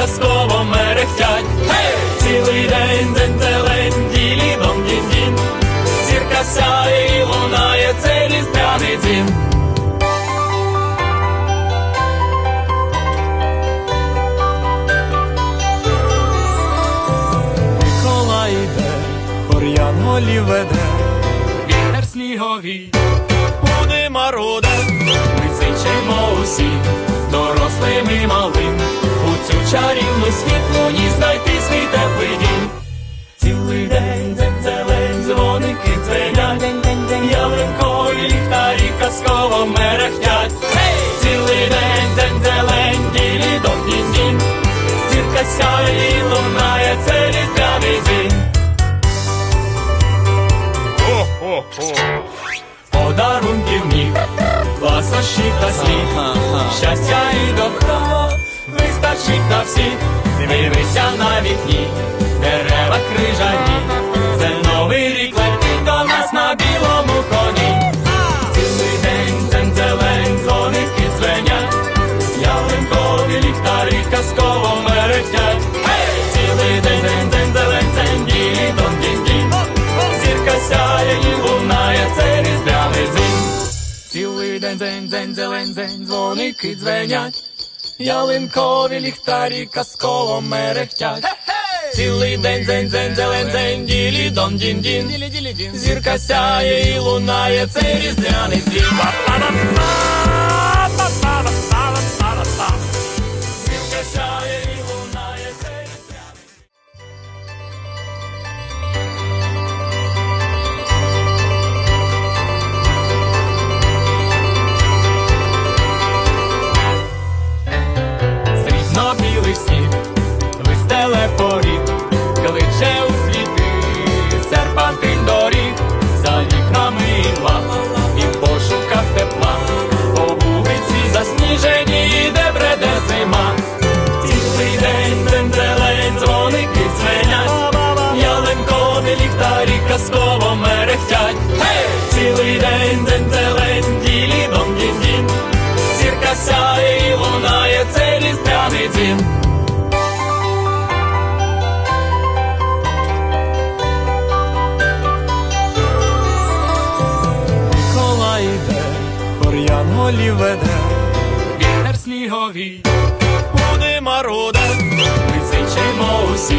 казково мерехтять. Hey! Цілий день день зелень, ділідом дін-дін Зірка сяє і лунає цей різдвяний дзвін. Микола йде, хор'ян голів веде, вітер снігові, буде мароде, ми зичимо усі. І лунає, цей різдвяний дзвін. Подарунків ніг, ласощів та слів, щастя і добро вистачить на всіх. Дивися на вікні, дерева крижані, День день дзень зелень день дзвоники дзвенять, ялинкові ліхтарі казково мерехтять. Цілий день дзень дзень зелень дзень, ділі дон дін дін Зірка сяє і лунає, це різдвяний дзвін. казково мерехтять. Hey! Цілий день день зелень, ділі дом дін дін Сірка сяє і лунає це різдвяний дзвін. Кола йде, хор'ян голів веде, вітер снігові, буде марода, ми усі.